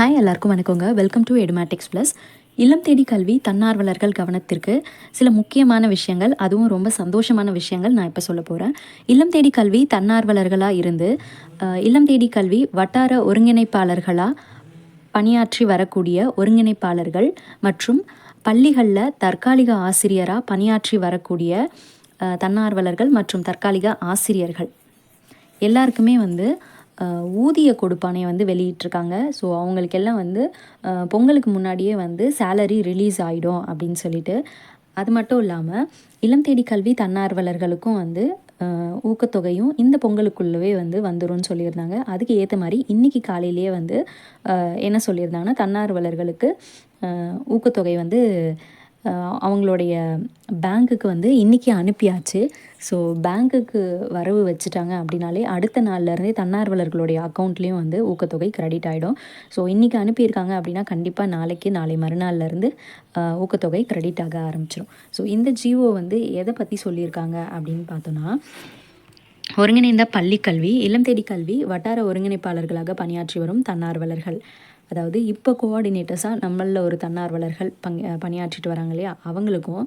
Hi எல்லாருக்கும் வணக்கங்க. Welcome to Edumatics plus இல்லம் தேடி கல்வி தன்னார்வலர்கள் கவனத்திற்கு சில முக்கியமான விஷயங்கள் அதுவும் ரொம்ப சந்தோஷமான விஷயங்கள் நான் இப்போ சொல்ல போகிறேன் இல்லம் தேடி கல்வி தன்னார்வலர்களாக இருந்து இல்லம் தேடி கல்வி வட்டார ஒருங்கிணைப்பாளர்களாக பணியாற்றி வரக்கூடிய ஒருங்கிணைப்பாளர்கள் மற்றும் பள்ளிகளில் தற்காலிக ஆசிரியராக பணியாற்றி வரக்கூடிய தன்னார்வலர்கள் மற்றும் தற்காலிக ஆசிரியர்கள். எல்லாருக்குமே வந்து ஊதிய கொடுப்பானை வந்து வெளியிட்டிருக்காங்க. ஸோ அவங்களுக்கெல்லாம் வந்து பொங்கலுக்கு முன்னாடியே வந்து சேலரி ரிலீஸ் ஆகிடும் அப்படின்னு சொல்லிட்டு. அது மட்டும் இல்லாமல் இளம் தேடி கல்வி தன்னார்வலர்களுக்கும் வந்து ஊக்கத்தொகையும் இந்த பொங்கலுக்குள்ளவே வந்து வந்துடும் சொல்லியிருந்தாங்க. அதுக்கு ஏற்ற மாதிரி இன்றைக்கி காலையிலேயே வந்து என்ன சொல்லியிருந்தாங்கன்னா தன்னார்வலர்களுக்கு ஊக்கத்தொகை வந்து அவங்களுடைய பேங்க்குக்கு வந்து இன்றைக்கி அனுப்பியாச்சு. ஸோ பேங்க்குக்கு வரவு வச்சுட்டாங்க அப்படின்னாலே அடுத்த நாள்லேருந்தே தன்னார்வலர்களுடைய அக்கௌண்ட்லேயும் வந்து ஊக்கத்தொகை கிரெடிட் ஆகிடும் ஸோ இன்றைக்கி அனுப்பியிருக்காங்க அப்படின்னா கண்டிப்பாக நாளைக்கு நாளை மறுநாள்லேருந்து ஊக்கத்தொகை கிரெடிட் ஆக ஆரம்பிச்சிடும் ஸோ இந்த ஜிஓ வந்து எதை பற்றி சொல்லியிருக்காங்க அப்படின்னு பார்த்தோன்னா ஒருங்கிணைந்த பள்ளிக்கல்வி இளம் தேடி கல்வி வட்டார ஒருங்கிணைப்பாளர்களாக பணியாற்றி வரும் தன்னார்வலர்கள். அதாவது இப்போ கோஆர்டினேட்டர்ஸாக நம்மளில் ஒரு தன்னார்வலர்கள் பங் பணியாற்றிட்டு வராங்க இல்லையா? அவங்களுக்கும்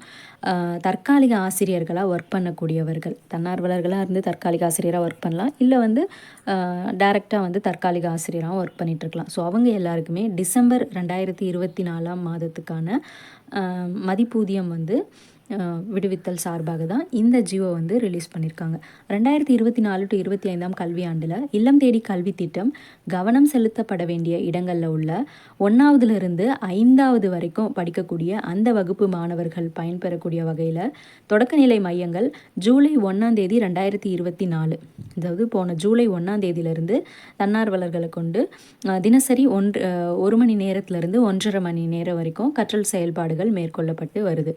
தற்காலிக ஆசிரியர்களாக ஒர்க் பண்ணக்கூடியவர்கள். தன்னார்வலர்களாக இருந்து தற்காலிக ஆசிரியராக ஒர்க் பண்ணலாம். இல்லை வந்து டைரெக்டாக வந்து தற்காலிக ஆசிரியராகவும் ஒர்க் பண்ணிகிட்ருக்கலாம் ஸோ அவங்க எல்லாருக்குமே டிசம்பர் ரெண்டாயிரத்தி இருபத்தி நாலாம் மாதத்துக்கான மதிப்பூதியம் வந்து விடுவித்தல் சார்பாக தான் இந்த ஜியோ வந்து ரிலீஸ் பண்ணியிருக்காங்க ரெண்டாயிரத்தி இருபத்தி நாலு டு இருபத்தி ஐந்தாம் கல்வியாண்டில் இல்லம் தேடி கல்வி திட்டம் கவனம் செலுத்தப்பட வேண்டிய இடங்களில் உள்ள ஒன்றாவதுலேருந்து ஐந்தாவது வரைக்கும் படிக்கக்கூடிய அந்த வகுப்பு மாணவர்கள் பயன்பெறக்கூடிய வகையில் தொடக்கநிலை மையங்கள் ஜூலை ஒன்றாம் தேதி ரெண்டாயிரத்தி இருபத்தி நாலு. அதாவது போன ஜூலை ஒன்றாம் தேதியிலிருந்து தன்னார்வலர்களை கொண்டு தினசரி ஒன்று ஒரு மணி நேரத்திலிருந்து ஒன்றரை மணி நேரம் வரைக்கும் கற்றல் செயல்பாடுகள் மேற்கொள்ளப்பட்டு வருது.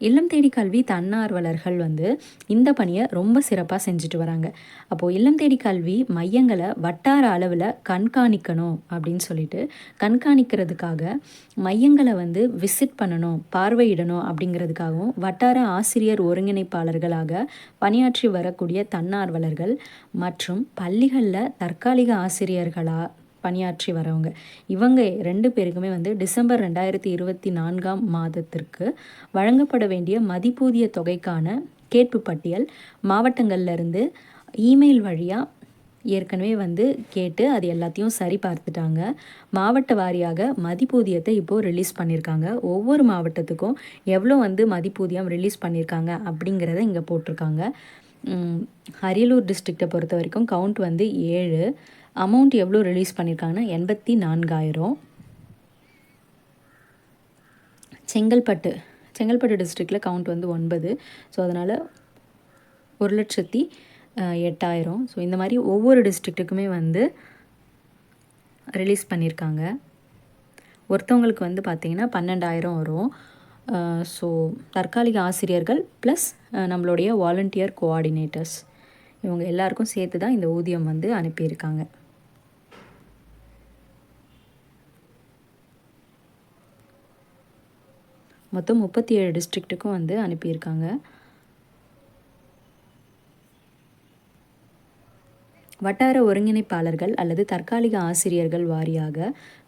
இல்லம் தேடி கல்வி தன்னார்வலர்கள் வந்து இந்த பணியை ரொம்ப சிறப்பாக செஞ்சுட்டு வராங்க. அப்போது இல்லம் தேடி கல்வி மையங்களை வட்டார அளவில் கண்காணிக்கணும் அப்படின்னு சொல்லிட்டு கண்காணிக்கிறதுக்காக மையங்களை வந்து விசிட் பண்ணணும் பார்வையிடணும் அப்படிங்கிறதுக்காகவும் வட்டார ஆசிரியர் ஒருங்கிணைப்பாளர்களாக பணியாற்றி வரக்கூடிய தன்னார்வலர்கள் மற்றும் பள்ளிகளில் தற்காலிக ஆசிரியர்களாக பணியாற்றி வரவங்க. இவங்க ரெண்டு பேருக்குமே வந்து டிசம்பர் ரெண்டாயிரத்தி இருபத்தி நான்காம் மாதத்திற்கு வழங்கப்பட வேண்டிய மதிப்பூதிய தொகைக்கான கேட்பு பட்டியல் மாவட்டங்கள்லேருந்து இமெயில் வழியாக ஏற்கனவே வந்து கேட்டு அது எல்லாத்தையும் சரி பார்த்துட்டாங்க. மாவட்ட வாரியாக மதிப்பூதியத்தை இப்போது ரிலீஸ் பண்ணியிருக்காங்க ஒவ்வொரு மாவட்டத்துக்கும் எவ்வளோ வந்து மதிப்பூதியம் ரிலீஸ் பண்ணியிருக்காங்க அப்படிங்கிறத இங்கே போட்டிருக்காங்க. அரியலூர் டிஸ்ட்ரிக்டை பொறுத்த வரைக்கும் கவுண்ட் வந்து ஏழு. அமௌண்ட் எவ்வளோ ரிலீஸ் பண்ணியிருக்காங்கன்னா எண்பத்தி நான்காயிரம். செங்கல்பட்டு. செங்கல்பட்டு டிஸ்ட்ரிக்டில் கவுண்ட் வந்து ஒன்பது. ஸோ அதனால் ஒரு லட்சத்தி எட்டாயிரம். ஸோ இந்த மாதிரி ஒவ்வொரு டிஸ்ட்ரிக்ட்டுக்குமே வந்து ரிலீஸ் பண்ணியிருக்காங்க ஒருத்தவங்களுக்கு வந்து பார்த்திங்கன்னா பன்னெண்டாயிரம் வரும். ஸோ தற்காலிக ஆசிரியர்கள் ப்ளஸ் நம்மளுடைய வாலண்டியர் கோஆர்டினேட்டர்ஸ் இவங்க எல்லாருக்கும் சேர்த்து தான் இந்த ஊதியம் வந்து அனுப்பியிருக்காங்க. மொத்தம் முப்பத்தி ஏழு டிஸ்ட்ரிக்ட்டுக்கும் வந்து அனுப்பியிருக்காங்க. வட்டார ஒருங்கிணைப்பாளர்கள் அல்லது தற்காலிக ஆசிரியர்கள் வாரியாக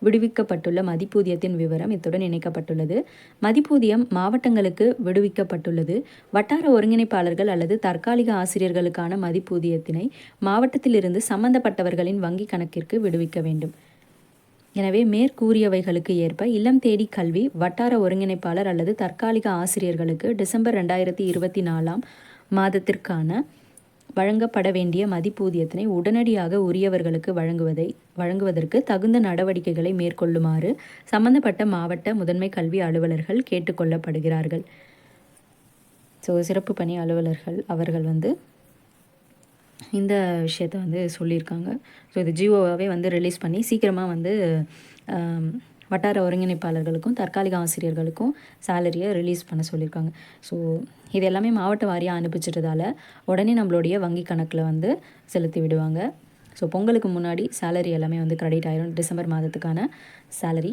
விடுவிக்கப்பட்டுள்ள மதிப்பூதியத்தின் விவரம் இத்துடன் இணைக்கப்பட்டுள்ளது. மதிப்பூதியம் மாவட்டங்களுக்கு விடுவிக்கப்பட்டுள்ளது. வட்டார ஒருங்கிணைப்பாளர்கள் அல்லது தற்காலிக ஆசிரியர்களுக்கான மதிப்பூதியத்தினை மாவட்டத்திலிருந்து சம்பந்தப்பட்டவர்களின் வங்கி கணக்கிற்கு விடுவிக்க வேண்டும். எனவே மேற்கூறியவைகளுக்கு ஏற்ப இல்லம் தேடி கல்வி வட்டார ஒருங்கிணைப்பாளர் அல்லது தற்காலிக ஆசிரியர்களுக்கு டிசம்பர் ரெண்டாயிரத்தி இருபத்தி நாலாம் மாதத்திற்கான வழங்கப்பட வேண்டிய மதிப்பூதியத்தினை உடனடியாக உரியவர்களுக்கு வழங்குவதை வழங்குவதற்கு தகுந்த நடவடிக்கைகளை மேற்கொள்ளுமாறு சம்பந்தப்பட்ட மாவட்ட முதன்மை கல்வி அலுவலர்கள் கேட்டுக்கொள்ளப்படுகிறார்கள். ஸோ சிறப்பு பணி அலுவலர்கள் அவர்கள் வந்து இந்த விஷயத்த வந்து சொல்லியிருக்காங்க. ஸோ இது ஜியோவாகவே வந்து ரிலீஸ் பண்ணி சீக்கிரமாக வந்து வட்டார ஒருங்கிணைப்பாளர்களுக்கும் தற்காலிக ஆசிரியர்களுக்கும் சேலரியை ரிலீஸ் பண்ண சொல்லியிருக்காங்க ஸோ இது எல்லாமே மாவட்ட வாரியாக அனுப்பிச்சிட்டதால உடனே நம்மளுடைய வங்கி கணக்கில் வந்து செலுத்தி விடுவாங்க. ஸோ பொங்கலுக்கு முன்னாடி சேலரி எல்லாமே வந்து கிரெடிட் ஆயிரும். டிசம்பர் மாதத்துக்கான சேலரி